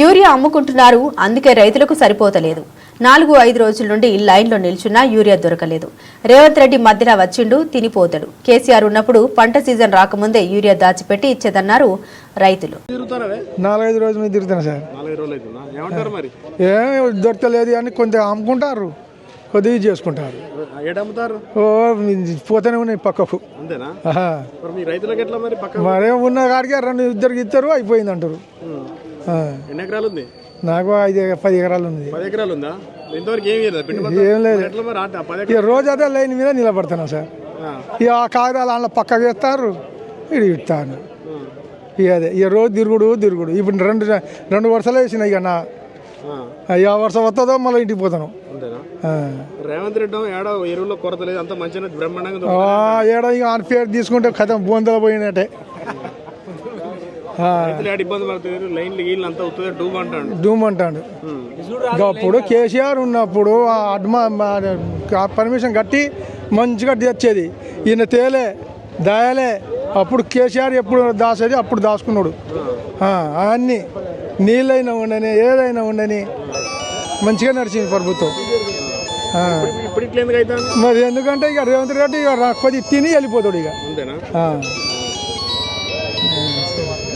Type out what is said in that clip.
Urea అమ్ముకుంటున్నారు. అందుకే రైతులకు సరిపోతలేదు. నాలుగు ఐదు రోజుల నుండి లైన్లో నిల్చున్నా యూరియా దొరకలేదు. రేవంత్ రెడ్డి మధ్యలో వచ్చిండు తినిపోతాడు. కేసీఆర్ ఉన్నప్పుడు పంట సీజన్ రాకముందే యూరియా దాచిపెట్టి ఇచ్చేదన్నారు రైతులు. నాలుగైదు రోజుల తిరుగుతాను సార్? నాలుగైదు రోజులు అవుతుందా? ఏమంటారు మరి? ఏం దొరకలేదు అని కొంత అమ్ముకుంటారు కొద్దిగా చేసుకుంటారు. ఏడు అమ్ముతారు? ఓ పోతూనే ఉన్నాయి పక్కకు. మరి ఉన్న కాడికి రెండు ఇద్దరికి ఇద్దరు అయిపోయింది అంటారు. ఎన్ని ఎకరాలు ఉంది నాకు ఐదు పది ఎకరాలు ఉంది పది ఎకరాలు ఉందా ఇంతవరకు ఏం లేదు? ఏం రోజు అదే లైన్ మీద నిలబడుతున్నాం సార్. ఇక ఆ కాగితాలు అందులో పక్కకు వేస్తారు ఇటు ఇస్తాను. ఇక అదే ఇక రోజు తిరుగుడు తిరుగుడు. ఇప్పుడు రెండు రెండు వరుసలు వేసినాయి ఇక నా. ఇక వరుస వస్తుందో మళ్ళీ ఇంటికి పోతాను. రేవంత్ రెడ్డి ఏడో ఎరువులో కొరత లేదు. అంత మంచిగా బ్రహ్మాండంగా ఏడ ఇక ఆయన పేరు తీసుకుంటే కథం బొందలు పోయినట్టే ఆ, రైతులు ఏడ ఇబ్బంది పడుతుంది లైన్లు గీళ్ళు అంతా అవుతుంది డూబ్ అంటాడు డూమ్ అంటాడు. అప్పుడు కేసీఆర్ ఉన్నప్పుడు ఆ అడ్మా పర్మిషన్ కట్టి మంచిగా తెచ్చేది ఈయన తేలే దాయలే. అప్పుడు కేసీఆర్ ఎప్పుడు దాసేది? అప్పుడు దాచుకున్నాడు ఆ, అన్నీ నీళ్ళైనా ఉండని ఏదైనా ఉండని మంచిగా నడిచింది ప్రభుత్వం. మరి ఎందుకంటే ఇక రేవంత్ రెడ్డి ఇక రా- కొద్ది తిని వెళ్ళిపోతాడు ఇక.